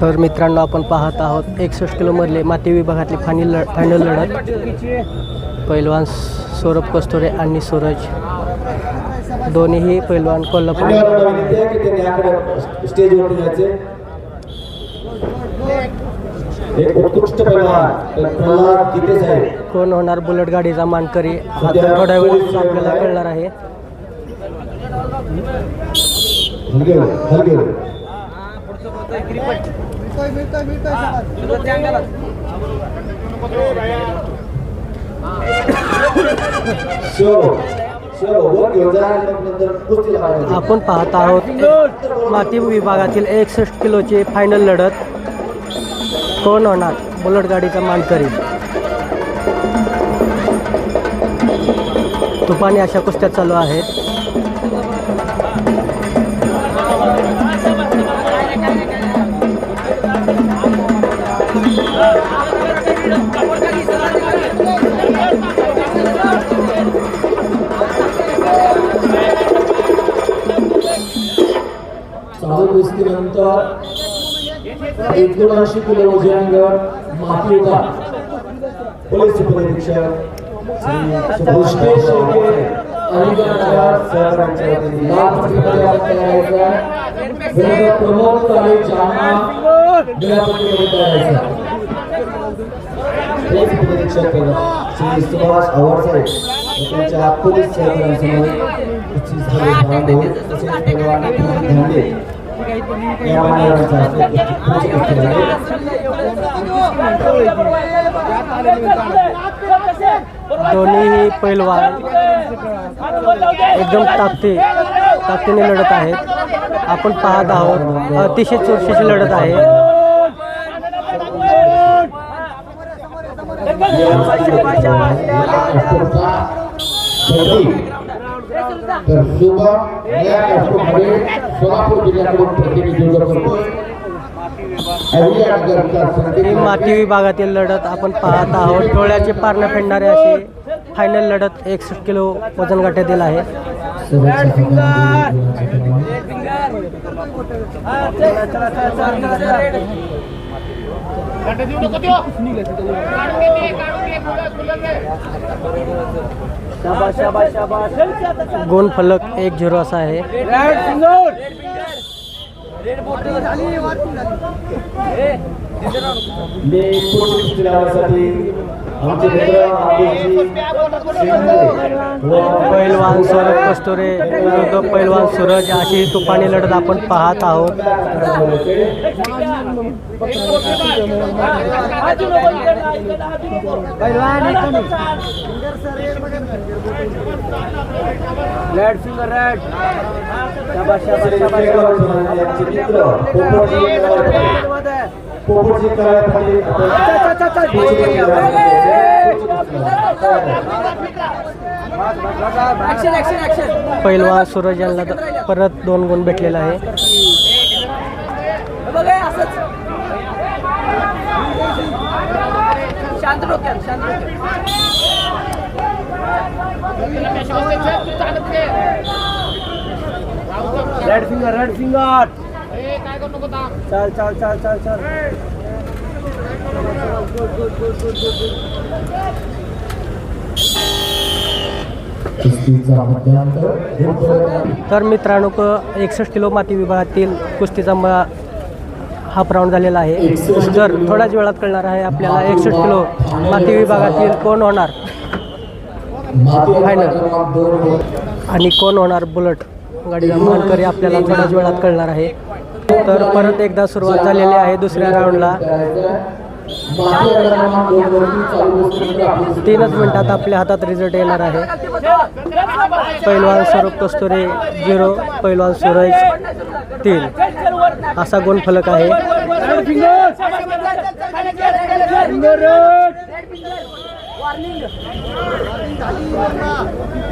तर मित्रांनो आपण पाहत आहोत एकसष्ट किलोमधले माती विभागातली फायनल लढ फायनल लढत. पैलवान सौरभ कस्तुरे आणि सूरज. दोन्हीही पैलवान कोल्हापूर. कोण होणार बुलेट गाडीचा मानकरी? हा तर थोड्या वेळ आपल्याला कळणार आहे. हलगे हलगे. नंतर कुस्ती लावायची. आपण पाहत आहोत माती विभागातील एकसष्ट किलोची फायनल लढत कोण होणार? बुलेट गाडीचा मानकरी. तुफानी अशा कुस्त्या चालू आहेत. एकोणऐंशी किलो वजनांवर माती पोलीस उपनिरीक्षक श्री भुष्टे प्रमोद काळे जालना पोलीस उपनिरीक्षक श्री सुभाष त्यांच्या पोलीस तसेच पैलवान धांडे जाते. दोन्हीही पैलवान एकदम ताकदी ताकदीने लढत आहेत आपण पाहत आहोत, अतिशय चुरशीची लढत आहे तर शुभम या कष्टमध्ये सोलापूर जिल्ह्याकडून प्रतिनिधित्व करतो अहिल्यानगरच्या ही संकेत माती विभागातील लढत आपण पाहत आहोत. डोळ्याचे पारणं फेडणारे अशी फायनल लढत एकसष्ट किलो वजन गटातील आहे. गुण फलक एक झिरो असा आहे. मी पोलीस जिल्ह्यासाठी आमचे मित्र आमची पैलवान सौरभ कस्तुरे पैलवान सूरज अशी तुफानी लढत आपण पाहत आहोत पैलवान सूरज यांना परत दोन गुण भेटलेला आहे. शांत डोक्यात शांत डोक्यात रेड फिंगर रेड फिंगर चल चल चल चल चल. तर मित्रांनो क एकसष्ट किलो माती विभागातील कुस्तीचा म हाफ राऊंड झालेला आहे. तर थोड्याच वेळात कळणार आहे आपल्याला एकसष्ट किलो माती विभागातील कोण होणार? आणि कोण होणार बुलेट? गाडीचा मानकरी आपल्याला थोड्याच वेळात कळणार आहे. तर परत एकदा सुरुवात झालेली आहे दुसऱ्या राऊंडला तीनच मिनटात आपल्या हातात रिझल्ट येणार आहे. पैलवान स्वरूप कस्तुरे झिरो पैलवान सुरज तीन. असा गुणफलक आहे.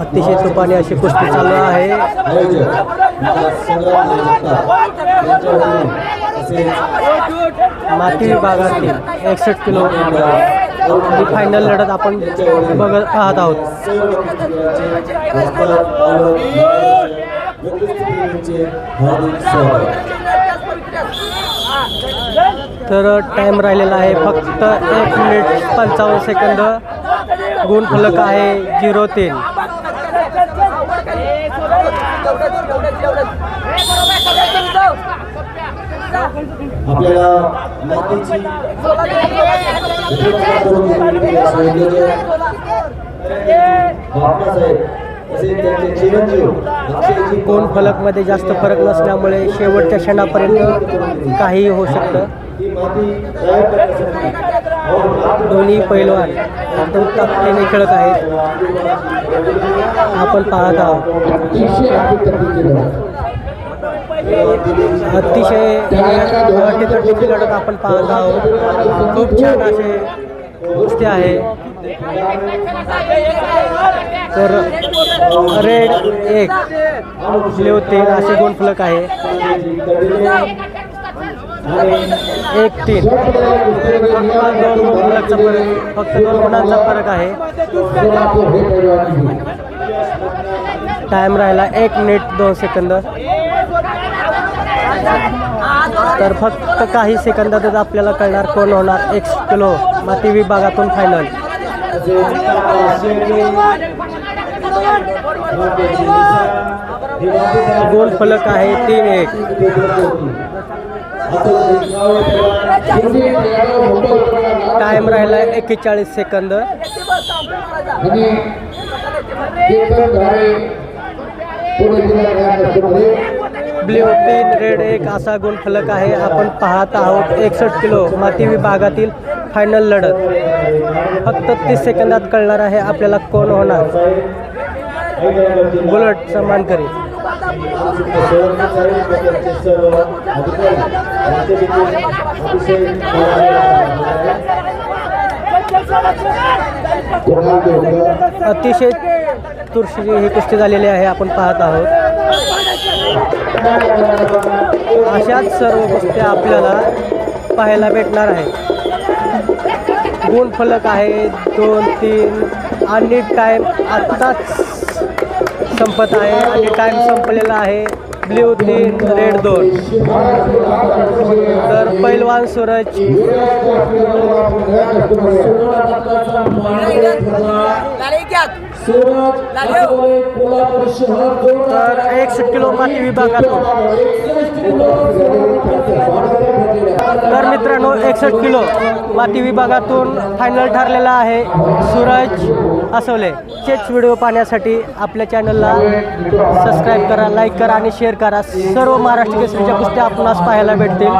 अतिशय तुपाने अशी कुस्ती चालू आहे. माती विभागातील एकसष्ट किलो ही फायनल लढत आपण बघत पाहत आहोत. तर टाईम राहिलेला आहे फक्त एक मिनिट पंचावन्न सेकंद गुण फलक आहे झिरो तीन. आपल्याला कोण फलकमध्ये जास्त फरक नसल्यामुळे शेवटच्या क्षणापर्यंत काहीही होऊ शकतं. दोन्ही पैलवान ताकदीने खेळत आहेत. आपण पाहत आहोत. अतिशय अटीतटीची लढत आपण पाहत आहोत. खूप छान असे कुस्ती आहे तर रेड एक ब्ल्यू तीन असे दोन फलक आहे. एक तीन. दोन फलकचा फरक फक्त दोन गुणांचा फरक आहे. टाइम राहिला एक मिनिट दोन सेकंद तर फक्त काही सेकंदातच आपल्याला कळणार कोण होणार एक किलो माती विभागातून फायनल गोल फलक आहे तीन एक. टाइम राहिला एक्केचाळीस सेकंद. ब्ल्यू तीन रेड एक असा गुण फलक आहे. आपण पाहत आहोत एकसष्ट किलो माती विभागातील फायनल लढत. फक्त तीस सेकंदात कळणार आहे आपल्याला कोण होणार. बुलट अतिशय तुळशीची ही कुस्ती झालेली आहे आपण पाहत आहोत. अशाच सर्व कुस्त्या आपल्याला पाहायला भेटणार आहे गुण फलक आहे दोन तीन आणि टाईम आत्ताच संपत आहे आणि टाईम संपलेला आहे. ब्ल्यू तीन रेड दोन. तर पैलवान सूरज. तर एकशे किलो माती विभागातून. तर मित्रांनो एकसष्ट किलो माती विभागातून फायनल ठरलेला आहे सूरज असवले. चेच व्हिडिओ पाहण्यासाठी आपल्या चॅनलला सबस्क्राईब करा लाईक करा आणि शेअर करा. सर्व महाराष्ट्र केसरीच्या कुस्त्या आपणास पाहायला भेटतील.